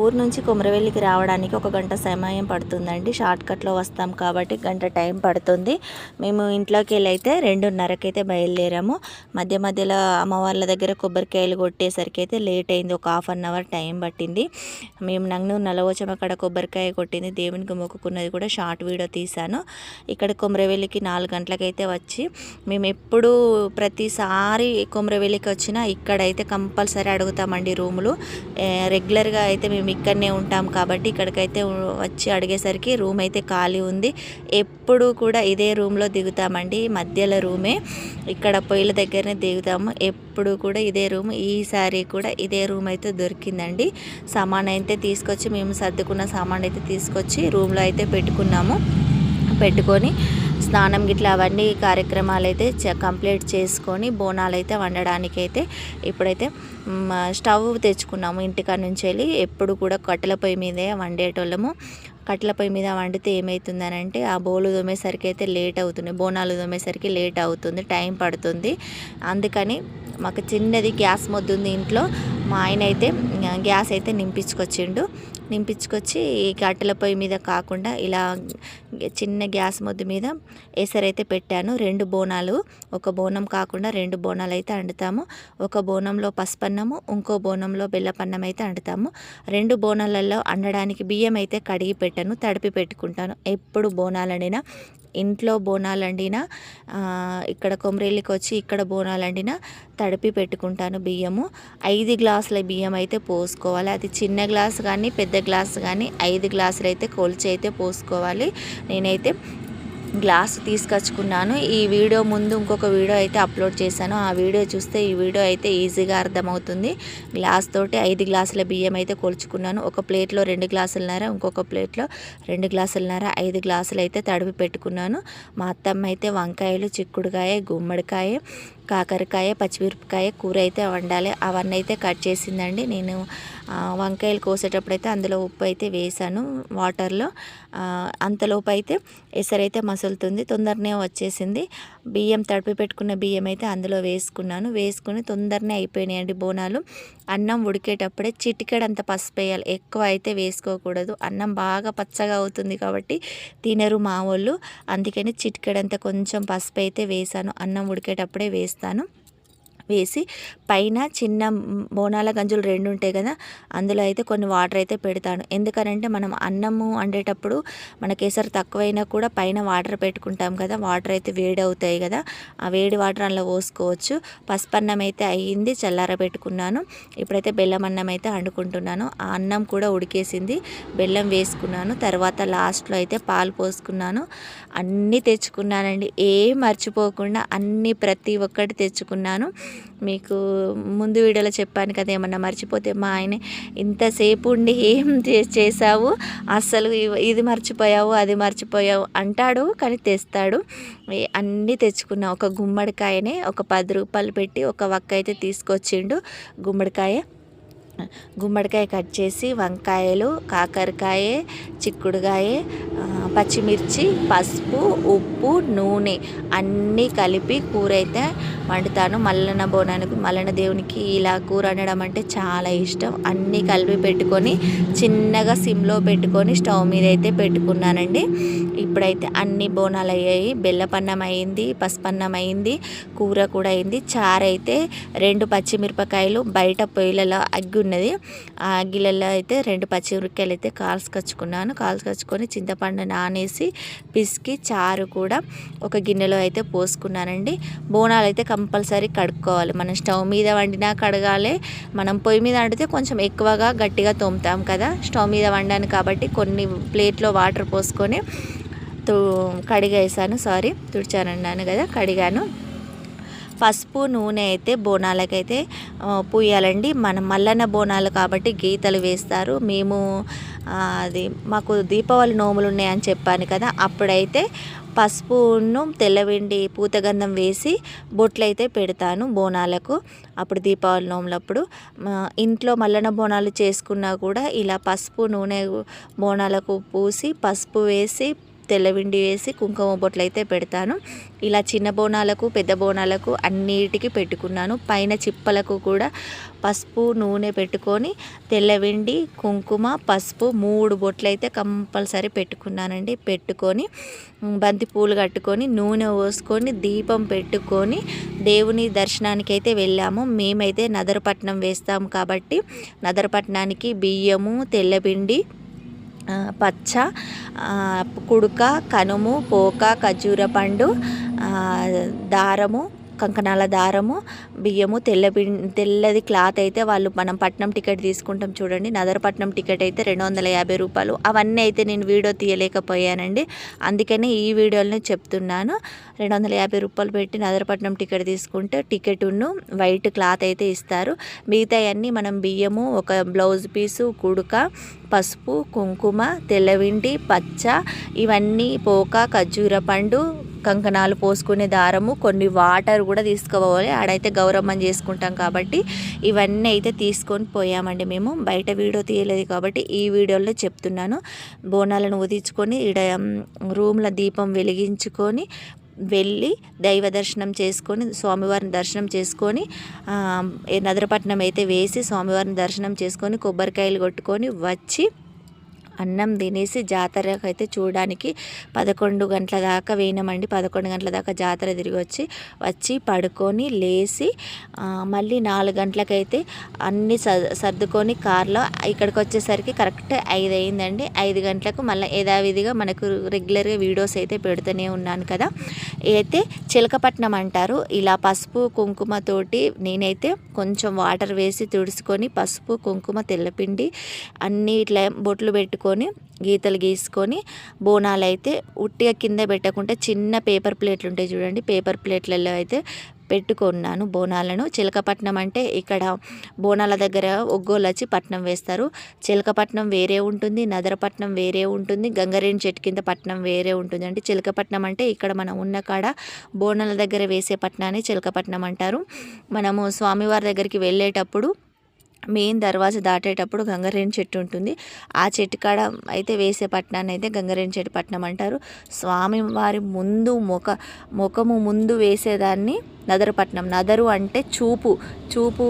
ఊరు నుంచి కుమరవెల్లికి రావడానికి ఒక గంట సమయం పడుతుందండి. షార్ట్కట్లో వస్తాం కాబట్టి గంట టైం పడుతుంది. మేము ఇంట్లోకి వెళ్ళి అయితే రెండున్నరకి అయితే బయలుదేరాము. మధ్య మధ్యలో అమ్మ వాళ్ళ దగ్గర కొబ్బరికాయలు కొట్టేసరికి అయితే లేట్ అయింది. ఒక హాఫ్ అన్ అవర్ టైం పట్టింది. మేము నంగు నలవచం అక్కడ కొబ్బరికాయ కొట్టింది. దేవునికి మొక్కుకున్నది కూడా షార్ట్ వీడియో తీశాను. ఇక్కడ కుమరవెల్లికి నాలుగు గంటలకైతే వచ్చి మేము ఎప్పుడు ప్రతిసారి కుమరవెల్లికి వచ్చినా ఇక్కడైతే కంపల్సరీ అడుగుతామండి రూములు. రెగ్యులర్గా అయితే మేము ఇక్కడనే ఉంటాం కాబట్టి ఇక్కడికైతే వచ్చి అడిగేసరికి రూమ్ అయితే ఖాళీ ఉంది. ఎప్పుడు కూడా ఇదే రూమ్లో దిగుతామండి. మధ్యలో రూమే. ఇక్కడ పొయ్యిల దగ్గరనే దిగుతాము. ఎప్పుడు కూడా ఇదే రూమ్. ఈసారి కూడా ఇదే రూమ్ అయితే దొరికిందండి. సామాన్ అయితే తీసుకొచ్చి మేము సర్దుకున్న సామాన్ అయితే తీసుకొచ్చి రూమ్లో అయితే పెట్టుకున్నాము. పెట్టుకొని స్నానం గిట్లా అవన్నీ కార్యక్రమాలు అయితే చ- కంప్లీట్ చేసుకొని బోనాలు అయితే వండడానికి అయితే ఇప్పుడైతే స్టవ్ తెచ్చుకున్నాము ఇంటికాడ నుంచి వెళ్ళి ఎప్పుడు కూడా కట్టెల పొయ్యి మీదే వండేటోళ్ళము. కట్టెల పొయ్యి మీద వండితే ఏమవుతుందని అంటే ఆ బోలు తోమేసరికి అయితే లేట్ అవుతుంది. బోనాలు తోమేసరికి లేట్ అవుతుంది. టైం పడుతుంది. అందుకని మాకు చిన్నది గ్యాస్ మొద్దు ఉంది ఇంట్లో. మా ఆయన అయితే గ్యాస్ అయితే నింపించుకొచ్చిండు. నింపించుకొచ్చి ఈ కట్టెల పొయ్యి మీద కాకుండా ఇలా చిన్న గ్యాస్ మొద్దు మీద ఎసరైతే పెట్టాను. రెండు బోనాలు ఒక బోనం కాకుండా రెండు బోనాలు అయితే అండుతాము. ఒక బోనంలో పసుపన్నము ఇంకో బోనంలో బెల్లపన్నం అయితే అండుతాము. రెండు బోనాలలో అండడానికి బియ్యం అయితే కడిగి పెట్టాను తడిపి పెట్టుకుంటాను. ఎప్పుడు బోనాలు అండినా ఇంట్లో బోనాలు వండినా ఇక్కడ కొమరేళ్ళకి వచ్చి ఇక్కడ బోనాలు వండినా తడిపి పెట్టుకుంటాను బియ్యము. ఐదు గ్లాసుల బియ్యం అయితే పోసుకోవాలి. అది చిన్న గ్లాస్ కానీ పెద్ద గ్లాస్ కానీ ఐదు గ్లాసులు అయితే కొలిచి అయితే పోసుకోవాలి. నేనైతే గ్లాస్ తీసుకొచ్చుకున్నాను. ఈ వీడియో ముందు ఇంకొక వీడియో అయితే అప్లోడ్ చేశాను. ఆ వీడియో చూస్తే ఈ వీడియో అయితే ఈజీగా అర్థమవుతుంది. గ్లాస్ తోటి ఐదు గ్లాసుల బియ్యం అయితే కొలుచుకున్నాను. ఒక ప్లేట్లో రెండు గ్లాసులన్నర ఇంకొక ప్లేట్లో రెండు గ్లాసులన్నర ఐదు గ్లాసులు అయితే తడిపి పెట్టుకున్నాను. మా అత్తమ్మ అయితే వంకాయలు చిక్కుడుకాయ గుమ్మడికాయ కాకరకాయ పచ్చిమిరపకాయ కూర అయితే వండాలి. అవన్నీ అయితే కట్ చేసిందండి. నేను వంకాయలు కోసేటప్పుడు అయితే అందులో ఉప్పు అయితే వేసాను వాటర్లో. అంతలోపు అయితే ఎసరైతే మసులుతుంది. తొందరనే వచ్చేసింది. బియ్యం తడిపి పెట్టుకున్న బియ్యం అయితే అందులో వేసుకున్నాను. వేసుకుని తొందరనే అయిపోయినాయండి బోనాలు. అన్నం ఉడికేటప్పుడే చిటికెడంత పసుపు వేయాలి. ఎక్కువ అయితే వేసుకోకూడదు. అన్నం బాగా పచ్చగా అవుతుంది కాబట్టి తినరు మా వాళ్ళు అందుకని చిటికెడంత కొంచెం పసుపు అయితే వేసాను. అన్నం ఉడికేటప్పుడే వేస్తాను. వేసి పైన చిన్న బోనాల గంజులు రెండు ఉంటాయి కదా అందులో అయితే కొన్ని వాటర్ అయితే పెడతాను. ఎందుకనంటే మనం అన్నము వండేటప్పుడు మన కేసరి తక్కువైనా కూడా పైన వాటర్ పెట్టుకుంటాం కదా వాటర్ అయితే వేడి అవుతాయి కదా ఆ వేడి వాటర్ అందులో పోసుకోవచ్చు. పసుపు అన్నం అయితే అయ్యింది చల్లార పెట్టుకున్నాను. ఇప్పుడైతే బెల్లం అన్నం అయితే వండుకుంటున్నాను. ఆ అన్నం కూడా ఉడికేసింది బెల్లం వేసుకున్నాను. తర్వాత లాస్ట్లో అయితే పాలు పోసుకున్నాను. అన్నీ తెచ్చుకున్నానండి. ఏం మర్చిపోకుండా అన్నీ ప్రతి ఒక్కటి తెచ్చుకున్నాను. మీకు ముందు వీడియోలో చెప్పాను కదా ఏమన్నా మర్చిపోతే మా ఆయన ఇంతసేపు ఉండి ఏం చే- చేసావు అస్సలు ఇది మర్చిపోయావు అది మర్చిపోయావు అంటాడు. కానీ తెస్తాడు. అన్నీ తెచ్చుకున్నా. ఒక గుమ్మడికాయనే ఒక పది రూపాయలు పెట్టి ఒక వక్క అయితే తీసుకొచ్చిండు గుమ్మడికాయ. గుమ్మడికాయ కట్ చేసి వంకాయలు కాకరకాయ చిక్కుడుకాయ పచ్చిమిర్చి పసుపు ఉప్పు నూనె అన్నీ కలిపి కూర అయితే వండుతాను మల్లన బోనానికి మల్లన దేవునికి ఇలా కూర వండడం అంటే చాలా ఇష్టం. అన్నీ కలిపి పెట్టుకొని చిన్నగా సిమ్లో పెట్టుకొని స్టవ్ మీద అయితే పెట్టుకున్నానండి. ఇప్పుడైతే అన్ని బోనాలు అయ్యాయి. బెల్లపన్నం అయింది పసుపన్నం అయింది కూర కూడా అయింది. చారు అయితే రెండు పచ్చిమిరపకాయలు బయట పొయ్యిలలో అగ్గి ఉన్నది. ఆ అగ్గిలలో అయితే రెండు పచ్చిమిరపకాయలు అయితే కాల్చుకొచ్చుకున్నాను. కాల్చుకొచ్చుకొని చింతపండు నానేసి పిసికి చారు కూడా ఒక గిన్నెలో అయితే పోసుకున్నానండి. బోనాలు అయితే కంపల్సరీ కడుక్కోవాలి. మనం స్టవ్ మీద వండినా కడగాలి. మనం పొయ్యి మీద వండితే కొంచెం ఎక్కువగా గట్టిగా తోముతాం కదా. స్టవ్ మీద వండాను కాబట్టి కొన్ని ప్లేట్లో వాటర్ పోసుకొని తు కడిగేసాను. సారీ తుడిచానన్నాను కదా కడిగాను. పసుపు నూనె అయితే బోనాలకైతే పూయాలండి. మనం మల్లన్న బోనాలు కాబట్టి గీతలు వేస్తారు. మేము అది మాకు దీపావళి నోములు ఉన్నాయని చెప్పాను కదా. అప్పుడైతే పసుపును తెల్లవెండి పూతగంధం వేసి బొట్లయితే పెడతాను బోనాలకు. అప్పుడు దీపావళి నోములప్పుడు ఇంట్లో మల్లన బోనాలు చేసుకున్నా కూడా ఇలా పసుపు నూనె బోనాలకు పూసి పసుపు వేసి తెల్లవిండి వేసి కుంకుమ బొట్లు అయితే పెడతాను. ఇలా చిన్న బోనాలకు పెద్ద బోనాలకు అన్నిటికీ పెట్టుకున్నాను. పైన చిప్పలకు కూడా పసుపు నూనె పెట్టుకొని తెల్లవిండి కుంకుమ పసుపు మూడు బొట్లు అయితే కంపల్సరీ పెట్టుకున్నానండి. పెట్టుకొని బంతి పూలు కట్టుకొని నూనె పోసుకొని దీపం పెట్టుకొని దేవుని దర్శనానికి అయితే వెళ్ళాము. మేమైతే నదరపట్నం వేస్తాము కాబట్టి నదరపట్నానికి బియ్యము తెల్లపిండి పచ్చ కుడుక కనుము పోక ఖర్జూర పండు దారము కంకణాల దారము బియ్యము తెల్ల తెల్లది క్లాత్ అయితే వాళ్ళు మనం పట్నం టికెట్ తీసుకుంటాం చూడండి. నదరపట్నం టికెట్ అయితే రెండు వందల యాభై రూపాయలు. అవన్నీ అయితే నేను వీడియో తీయలేకపోయానండి. అందుకనే ఈ వీడియోలో చెప్తున్నాను. రెండు వందల యాభై రూపాయలు పెట్టి నదరపట్నం టికెట్ తీసుకుంటే టికెట్ను వైట్ క్లాత్ అయితే ఇస్తారు. మిగతా అన్నీ మనం బియ్యము ఒక బ్లౌజ్ పీసు కుడుక పసుపు కుంకుమ తెల్లవిండి పచ్చ ఇవన్నీ పోక ఖర్జూర పండు కంకణాలు పోసుకునే దారము కొన్ని వాటర్ కూడా తీసుకోవాలి. ఆడైతే గౌరమ్మని చేసుకుంటాం కాబట్టి ఇవన్నీ అయితే తీసుకొని పోయామండి మేము. బయట వీడియో తీయలేదు కాబట్టి ఈ వీడియోలో చెప్తున్నాను. బోనాలను ఉదించుకొని ఈడ రూమ్ల దీపం వెలిగించుకొని వెళ్ళి దైవ దర్శనం చేసుకొని స్వామివారిని దర్శనం చేసుకొని నదరపట్నం అయితే వేసి స్వామివారిని దర్శనం చేసుకొని కొబ్బరికాయలు కొట్టుకొని వచ్చి అన్నం తినేసి జాతరకు అయితే చూడడానికి పదకొండు గంటల దాకా వేయమండి. పదకొండు గంటల దాకా జాతర తిరిగి వచ్చి వచ్చి పడుకొని లేచి మళ్ళీ నాలుగు గంటలకైతే అన్నీ సర్దుకొని కార్లో ఇక్కడికి వచ్చేసరికి కరెక్ట్ ఐదు అయిందండి. ఐదు గంటలకు మళ్ళీ యథావిధిగా మనకు రెగ్యులర్గా వీడియోస్ అయితే పెడుతూనే ఉన్నాను కదా. అయితే చిలకపట్నం అంటారు. ఇలా పసుపు కుంకుమతోటి నేనైతే కొంచెం వాటర్ వేసి తుడుచుకొని పసుపు కుంకుమ తెల్లపిండి అన్నీ ఇట్లా బొట్లు పెట్టుకొని పెట్టుకొని గీతలు గీసుకొని బోనాలు అయితే ఉట్టిగా కింద పెట్టకుండా చిన్న పేపర్ ప్లేట్లు ఉంటాయి చూడండి. పేపర్ ప్లేట్లలో అయితే పెట్టుకున్నాను బోనాలను. చిలకపట్నం అంటే ఇక్కడ బోనాల దగ్గర ఒగ్గోలు వచ్చి పట్నం వేస్తారు. చిలకపట్నం వేరే ఉంటుంది నదరపట్నం వేరే ఉంటుంది గంగరేణి చెట్టు కింద పట్నం వేరే ఉంటుంది అంటే చిలకపట్నం అంటే ఇక్కడ మనం ఉన్న కాడ బోనాల దగ్గర వేసే పట్నాన్ని చిలకపట్నం అంటారు. మనము స్వామివారి దగ్గరికి వెళ్ళేటప్పుడు మెయిన్ దర్వాజా దాటేటప్పుడు గంగరేణి చెట్టు ఉంటుంది. ఆ చెట్టు కాడ అయితే వేసే పట్నాన్ని అయితే గంగరేణి చెట్టు పట్నం అంటారు. స్వామి వారి ముందు ముఖ ముఖము ముందు వేసేదాన్ని నదరపట్నం నదరు అంటే చూపు. చూపు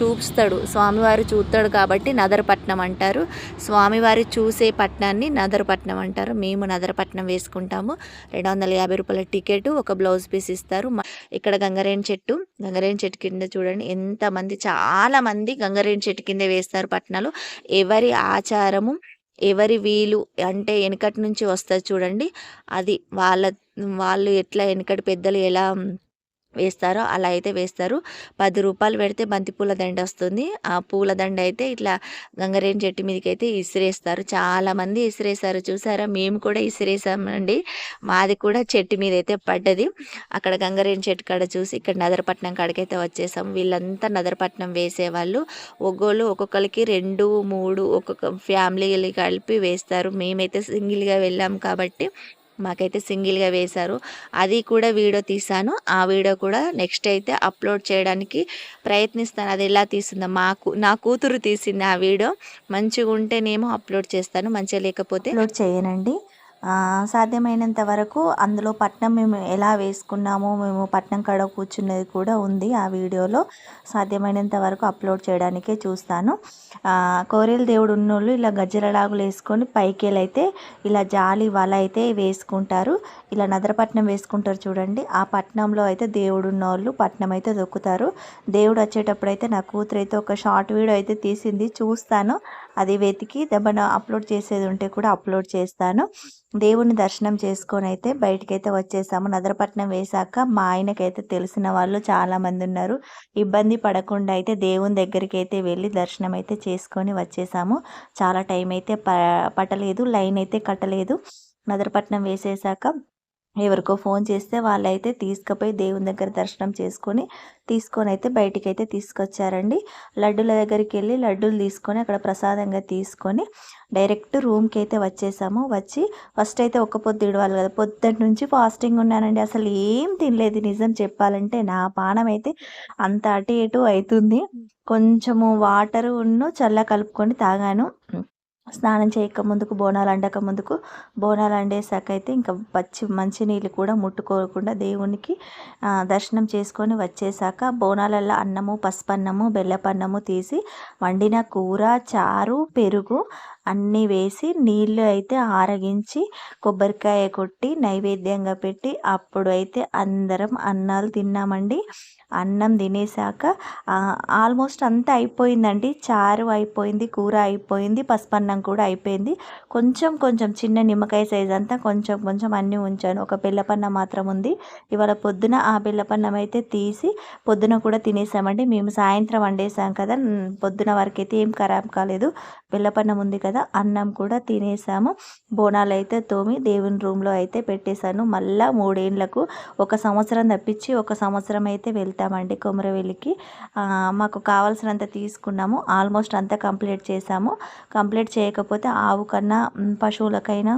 చూపిస్తాడు స్వామివారు చూస్తాడు కాబట్టి నదరపట్నం అంటారు. స్వామివారి చూసే పట్నాన్ని నదరపట్నం అంటారు. మేము నదరపట్నం వేసుకుంటాము. రెండు వందల యాభై రూపాయల టికెట్ ఒక బ్లౌజ్ పీస్ ఇస్తారు. ఇక్కడ గంగరేణి చెట్టు. గంగరేణి చెట్టు కింద చూడండి ఎంతమంది చాలా మంది గంగరేణి చెట్టు కింద వేస్తారు పట్నాలు. ఎవరి ఆచారము ఎవరి వీలు అంటే వెనకటి నుంచి వస్తుంది చూడండి. అది వాళ్ళ వాళ్ళు ఎట్లా వెనకటి పెద్దలు ఎలా వేస్తారో అలా అయితే వేస్తారు. పది రూపాయలు పెడితే బంతి పూల దండ వస్తుంది. ఆ పూల దండ అయితే ఇట్లా గంగరేణి చెట్టు మీదకి అయితే ఇసిరేస్తారు చాలామంది ఇసిరేస్తారు చూసారా? మేము కూడా ఇసిరేసామండి మాది కూడా చెట్టు మీద అయితే పడ్డది. అక్కడ గంగరేణి చెట్టు కాడ చూసి ఇక్కడ నదరపట్నం కాడికైతే వచ్చేసాం. వీళ్ళంతా నదరపట్నం వేసేవాళ్ళు. ఒక్కోళ్ళు ఒక్కొక్కరికి రెండు మూడు ఒక్కొక్క ఫ్యామిలీ కలిపి వేస్తారు. మేమైతే సింగిల్గా వెళ్ళాం కాబట్టి మాకైతే సింగిల్గా వేశారు. అది కూడా వీడియో తీసాను ఆ వీడియో కూడా నెక్స్ట్ అయితే అప్లోడ్ చేయడానికి ప్రయత్నిస్తాను. అది ఎలా తీసిందో మాకు నా కూతురు తీసింది ఆ వీడియో. మంచిగా ఉంటేనేమో అప్లోడ్ చేస్తాను. మంచిగా లేకపోతే అప్లోడ్ చేయనండి. సాధ్యమైనంత వరకు అందులో పట్నం మేము ఎలా వేసుకున్నామో మేము పట్నం కాడ కూర్చున్నది కూడా ఉంది ఆ వీడియోలో. సాధ్యమైనంత వరకు అప్లోడ్ చేయడానికే చూస్తాను. కోరేలు దేవుడు ఉన్నోళ్ళు ఇలా గజ్జలలాగులు వేసుకొని పైకేలైతే ఇలా జాలి వల అయితే వేసుకుంటారు. ఇలా నదరపట్నం వేసుకుంటారు చూడండి. ఆ పట్నంలో అయితే దేవుడు ఉన్నోళ్ళు పట్నం అయితే దొక్కుతారు. దేవుడు వచ్చేటప్పుడు అయితే నా కూతురు అయితే ఒక షార్ట్ వీడియో అయితే తీసింది. చూస్తాను. అది వెతికి దెబ్బన అప్లోడ్ చేసేది ఉంటే కూడా అప్లోడ్ చేస్తాను. దేవుని దర్శనం చేసుకొని అయితే బయటకైతే వచ్చేసాము. నదరపట్నం వేశాక మా ఆయనకైతే తెలిసిన వాళ్ళు చాలామంది ఉన్నారు. ఇబ్బంది పడకుండా అయితే దేవుని దగ్గరికి అయితే వెళ్ళి దర్శనం అయితే చేసుకొని వచ్చేసాము. చాలా టైం అయితే పట్టలేదు. లైన్ అయితే కట్టలేదు. నదరపట్నం వేసేసాక ఎవరికో ఫోన్ చేస్తే వాళ్ళైతే తీసుకుపోయి దేవుని దగ్గర దర్శనం చేసుకొని తీసుకొని అయితే బయటికి అయితే తీసుకొచ్చారండి. లడ్డుల దగ్గరికి వెళ్ళి లడ్డూలు తీసుకొని అక్కడ ప్రసాదంగా తీసుకొని డైరెక్ట్ రూమ్కి అయితే వచ్చేసాము. వచ్చి ఫస్ట్ అయితే ఒక్క పొద్దు ఇడవాలి కదా పొద్దుటి నుంచి ఫాస్టింగ్ ఉన్నానండి. అసలు ఏం తినలేదు నిజం చెప్పాలంటే. నా పానం అయితే అంత అటు ఇటు అవుతుంది. కొంచెము వాటర్ ఉన్ను చల్ల కలుపుకొని తాగాను. స్నానం చేయక ముందుకు బోనాలు అండక ముందుకు. బోనాలు అండేసాక అయితే ఇంకా పచ్చి మంచినీళ్ళు కూడా ముట్టుకోకుండా దేవునికి దర్శనం చేసుకొని వచ్చేసాక బోనాలల్లో అన్నము పసుపన్నము బెల్లపన్నము తీసి వండిన కూర చారు పెరుగు అన్నీ వేసి నీళ్ళు అయితే ఆరగించి కొబ్బరికాయ కొట్టి నైవేద్యంగా పెట్టి అప్పుడు అయితే అందరం అన్నాలు తిన్నామండి. అన్నం తినేసాక ఆల్మోస్ట్ అంతా అయిపోయిందండి. చారు అయిపోయింది కూర అయిపోయింది పసుపన్నం కూడా అయిపోయింది. కొంచెం కొంచెం చిన్న నిమ్మకాయ సైజ్ అంతా కొంచెం కొంచెం అన్నీ ఉంచాను. ఒక బెల్లపన్నం మాత్రం ఉంది. ఇవాళ పొద్దున ఆ బెల్లపన్నం అయితే తీసి పొద్దున కూడా తినేసామండి. మేము సాయంత్రం వండేసాం కదా పొద్దున వరకు అయితే ఏం ఖరాబ్ కాలేదు. బెల్లపన్నం ఉంది కదా అన్నం కూడా తినేసాము. బోనాలు అయితే తోమి దేవుని రూమ్లో అయితే పెట్టేశాను. మళ్ళా మూడేళ్ళకు ఒక సంవత్సరం తప్పించి ఒక సంవత్సరం అయితే వెళ్తామండి కొమరవెల్లికి. మాకు కావాల్సినంత తీసుకున్నాము. ఆల్మోస్ట్ అంతా కంప్లీట్ చేసాము కంప్లీట్ చేయకపోతే ఆవు కన్నా పశువులకైనా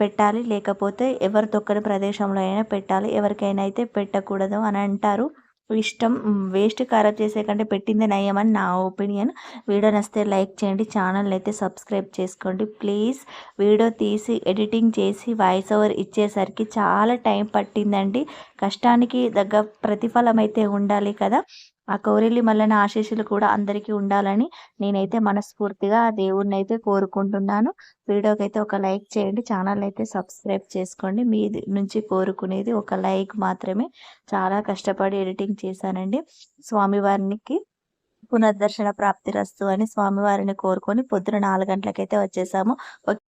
పెట్టాలి. లేకపోతే ఎవరు తొక్కని ప్రదేశంలో అయినా పెట్టాలి. ఎవరికైనా అయితే పెట్టకూడదు అని అంటారు. ఇష్టం. వేస్ట్ ఖరాబ్ చేసే కంటే పెట్టిందే నయ్యమని నా ఒపీనియన్ వీడియో నచ్చితే లైక్ చేయండి. ఛానల్ అయితే సబ్స్క్రైబ్ చేసుకోండి. ప్లీజ్ వీడియో తీసి ఎడిటింగ్ చేసి వాయిస్ ఓవర్ ఇచ్చేసరికి చాలా టైం పట్టిందండి. కష్టానికి తగ్గ ప్రతిఫలం అయితే ఉండాలి కదా. ఆ కౌరెల్లి మల్లన ఆశీస్సులు కూడా అందరికీ ఉండాలని నేనైతే మనస్ఫూర్తిగా దేవుణ్ణి అయితే కోరుకుంటున్నాను. వీడియోకి అయితే ఒక లైక్ చేయండి ఛానల్ అయితే సబ్స్క్రైబ్ చేసుకోండి. మీ నుంచి కోరుకునేది ఒక లైక్ మాత్రమే. చాలా కష్టపడి ఎడిటింగ్ చేశానండి. స్వామివారికి పునర్దర్శన ప్రాప్తి రస్తు అని స్వామివారిని కోరుకొని పొద్దున నాలుగు గంటలకైతే వచ్చేసాము.